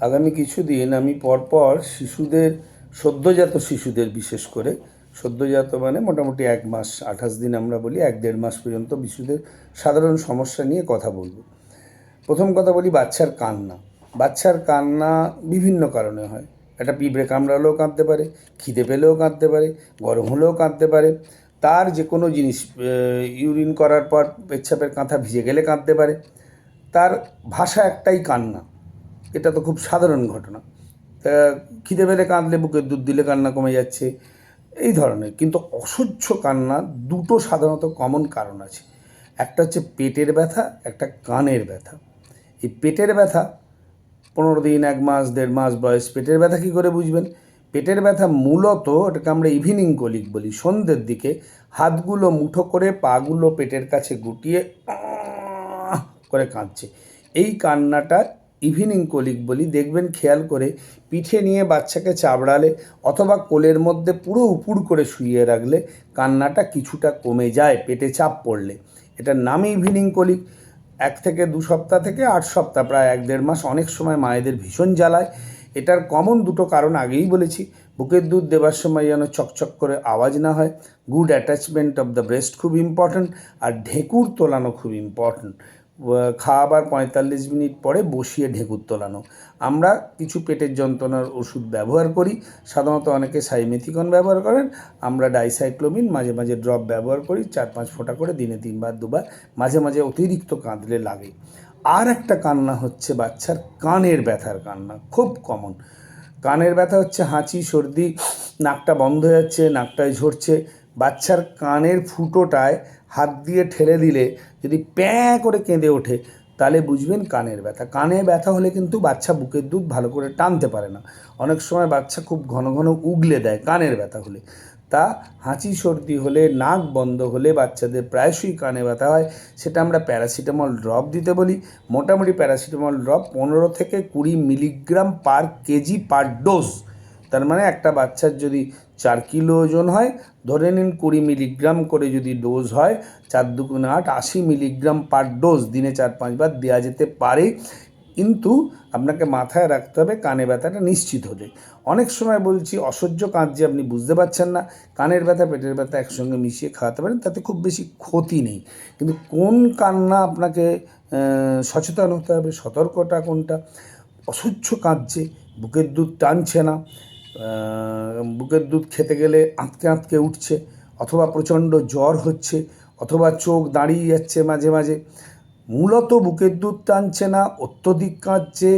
আগামী কিছুদিন আমি পরপর শিশুদের, সদ্যজাত শিশুদের বিশেষ করে, সদ্যজাত মানে মোটামুটি এক মাস, আঠাশ দিন আমরা বলি, এক দেড় মাস পর্যন্ত শিশুদের সাধারণ সমস্যা নিয়ে কথা বলব। প্রথম কথা বলি বাচ্চার কান্না। বাচ্চার কান্না বিভিন্ন কারণে হয়। একটা পিঁপড়ে কামড়ালেও কাঁদতে পারে, খিদে পেলেও কাঁদতে পারে, গরম হলেও কাঁদতে পারে। তার যে কোনো জিনিস ইউরিন করার পর পেচ্ছাপের কাঁথা ভিজে গেলে কাঁদতে পারে। তার ভাষা একটাই কান্না। এটা তো খুব সাধারণ ঘটনা। তা খিদে পেলে কাঁদলে বুকের দুধ দিলে কান্না কমে যাচ্ছে, এই ধরনের। কিন্তু অসহ্য কান্না দুটো সাধারণত কমন কারণ আছে। একটা হচ্ছে পেটের ব্যথা, একটা কানের ব্যথা। এই পেটের ব্যথা, পনেরো দিন, এক মাস, দেড় মাস বয়স, পেটের ব্যথা কী করে বুঝবেন? পেটের ব্যথা মূলত ওটাকে আমরা ইভিনিং কলিক বলি। সন্ধ্যের দিকে হাতগুলো মুঠো করে পাগুলো পেটের কাছে গুটিয়ে করে কাঁদছে। এই কান্নাটা ইভিনিং কলিক বলি, দেখবেন খেয়াল করে পিঠে নিয়ে বাচ্চাকে চাবড়ালে অথবা কোলের মধ্যে পুরো উপুড় করে শুইয়ে রাখলে কান্নাটা কিছুটা কমে যায় পেটে চাপ পড়লে। এটার নামই ইভিনিং কলিক এক থেকে দু সপ্তাহ থেকে আট সপ্তাহ, প্রায় এক দেড় মাস অনেক সময় মায়েদের ভীষণ জ্বালায়। এটার কমন দুটো কারণ আগেই বলেছি। বুকের দুধ দেওয়ার সময় যেন চকচক করে আওয়াজ না হয়। Good attachment of the breast খুব ইম্পর্ট্যান্ট আর ঢেকুর তোলানো খুব ইম্পর্ট্যান্ট খাওয়াবার পঁয়তাল্লিশ মিনিট পরে বসিয়ে ঢেকুর তোলানো। আমরা কিছু পেটের যন্ত্রণার ওষুধ ব্যবহার করি। সাধারণত অনেকে সাইমেথিকন ব্যবহার করেন। আমরা ডাইসাইক্লোমিন মাঝে মাঝে ড্রপ ব্যবহার করি। চার পাঁচ ফোঁটা করে দিনে তিনবার, দুবার মাঝে মাঝে অতিরিক্ত কাঁদলে লাগে। আর একটা কান্না হচ্ছে বাচ্চার কানের ব্যথার কান্না, খুব কমন। কানের ব্যথা হচ্ছে হাঁচি, সর্দি, নাকটা বন্ধ হয়ে যাচ্ছে, নাকটায় ঝরছে। বাচ্চার কানের ফুটোটায় হাত দিয়ে ঠেলে দিলে যদি প্যাঁ করে কেঁদে ওঠে, তাহলে বুঝবেন কানের ব্যথা। কানে ব্যথা হলে কিন্তু বাচ্চা বুকের দুধ ভালো করে টানতে পারে না। অনেক সময় বাচ্চা খুব ঘন ঘন উগলে দেয় কানের ব্যথা হলে। তা হাঁচি সর্দি হলে, নাক বন্ধ হলে বাচ্চাদের প্রায়শই কানে ব্যথা হয়। সেটা আমরা প্যারাসিটামল ড্রপ দিতে বলি। মোটামুটি প্যারাসিটামল ড্রপ পনেরো থেকে কুড়ি milligram per KG per dose তার মানে একটা বাচ্চার যদি চার কিলো ওজন হয়, ধরে নিন কুড়ি মিলিগ্রাম করে যদি ডোজ হয়, চার দুগুণে আট, আশি মিলিগ্রাম পার ডোজ দিনে চার পাঁচবার দেওয়া যেতে পারে। কিন্তু আপনাকে মাথায় রাখতে হবে, কানে ব্যথাটা নিশ্চিত হলে। অনেক সময় বলছি, অসহ্য কাঁদছে আপনি বুঝতে পারছেন না, কানের ব্যথা, পেটের ব্যথা একসঙ্গে মিশিয়ে খাওয়াতে পারেন, তাতে খুব বেশি ক্ষতি নেই। কিন্তু কোন কান্না আপনাকে সচেতন হতে হবে সতর্কটা কোনটা? অসহ্য কাঁদছে বুকের দুধ টানছে না। বুকের দুধ খেতে গেলে আঁতকে আঁতকে উঠছে, অথবা প্রচণ্ড জ্বর হচ্ছে, অথবা চোখ দাঁড়িয়ে যাচ্ছে মাঝে মাঝে। মূলত বুকের দুধ টানছে না, অত্যধিক কাঁদছে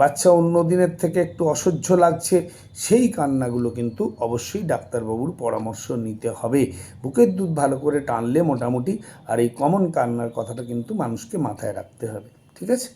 বাচ্চা অন্য দিনের থেকে একটু অসহ্য লাগছে, সেই কান্নাগুলো কিন্তু অবশ্যই ডাক্তারবাবুর পরামর্শ নিতে হবে। বুকের দুধ ভালো করে টানলে মোটামুটি আর এই কমন কান্নার কথাটা কিন্তু মানুষকে মাথায় রাখতে হবে, ঠিক আছে?